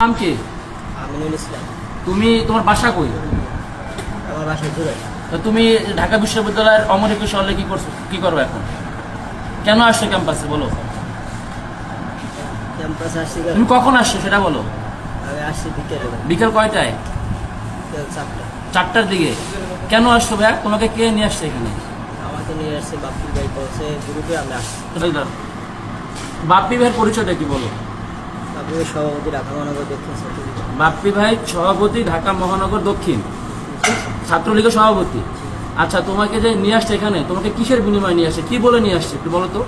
নাম কি? আমিনুল ইসলাম। তুমি তোমার বাসা কই? আমার বাসা তো তুমি ঢাকা বিশ্ববিদ্যালয়ের অমর একুশ হলে কি করছ? কি করো এখন? কেন আসছো ক্যাম্পাসে বলো? ক্যাম্পাস আসছি তুমি কখন আসছো সেটা বলো। আমি আসছি বিকেলে। বিকাল কয়টায়? চারটার দিকে। কেন আসছো ভাই তোমাকে কে নিয়ে আসছে এখানে? আমাকে নিয়ে আসছে বাপ্পি ভাই বলছে গ্রুপে আমি আসছি। বাপ্পি ভাইয়ের পরিচয়টা কি বলো? সভাপতি ঢাকা মহানগর দক্ষিণ বাপ্পি ভাই সভাপতি ঢাকা মহানগর দক্ষিণ। ছাত্রলীগের সভাপতি। আচ্ছা তোমাকে যে নিয়ে আসছে এখানে তোমাকে কিসের বিনিময়ে নিয়ে আসছে? কি বলে নিয়ে আসছে একটু বলো তো?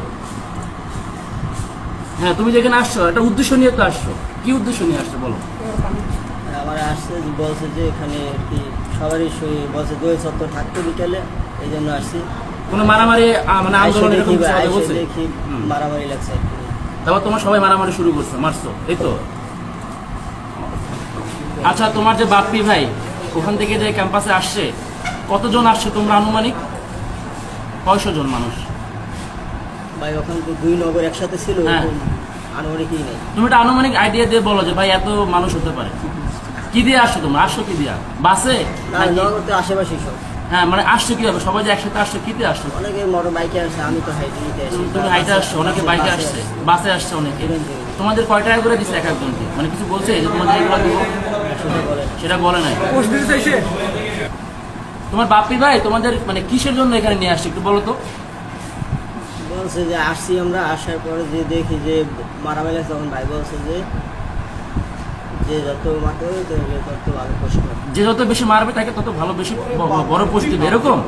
হ্যাঁ তুমি যেখানে আসছো একটা উদ্দেশ্য নিয়ে তো আসছো। কি উদ্দেশ্য নিয়ে আসছো বলো। আমার আসছে বলছে যে এখানে কি সবারই সই- বলছে দই সত্তর থাকতো বিকেলে এই জন্য আসছি। কোনো মারামারি মানে আন্দোলন দেখি। মারামারি লাগছে। তারপর তোমার সবাই মারামারি শুরু করছ মারছো এই তো। আচ্ছা তোমার যে বাপ্পি ভাই ওখান থেকে যে ক্যাম্পাসে আসছে কতজন আসছে তোমরা আনুমানিক? কয়শো জন মানুষ? ভাই ওখান দুই নগর একসাথে ছিল হ্যাঁ। আনুমানিকই নেই। তুমি একটা আনুমানিক আইডিয়া দিয়ে বলো যে ভাই এত মানুষ হতে পারে। কি দিয়ে আসছো তোমরা? আসছো কি দিয়া? বাসে? আশেপাশেই সব। হ্যাঁ মানে আসছো কি হবে সবাই যে একসাথে আসছো কিতে আসছো? অনেকে মোটর বাইকে আসছে আমি তো হাইটে নিতে আসি। তুমি- হাইটে আসছো অনেকে বাইকে আসছে বাসে আসছে অনেকে। তোমাদের কয় টাকা করে দিচ্ছে এক একজনকে মানে কিছু বলছে যে তোমাদের এগুলো দিব? সেটা বলে নাই। তোমার বাপ্পি ভাই তোমাদের মানে কিসের জন্য এখানে নিয়ে আসছে একটু বলো তো? বলছে যে আসছি আমরা আসার পরে যে দেখি যে মারামারি লাগছে তখন ভাই বলছে যে যে যত মারবে তত ভালো যে যত বেশি মারবে, তাকে তত ভালো বেশি বড় পোস্ট দেবে, এরকম?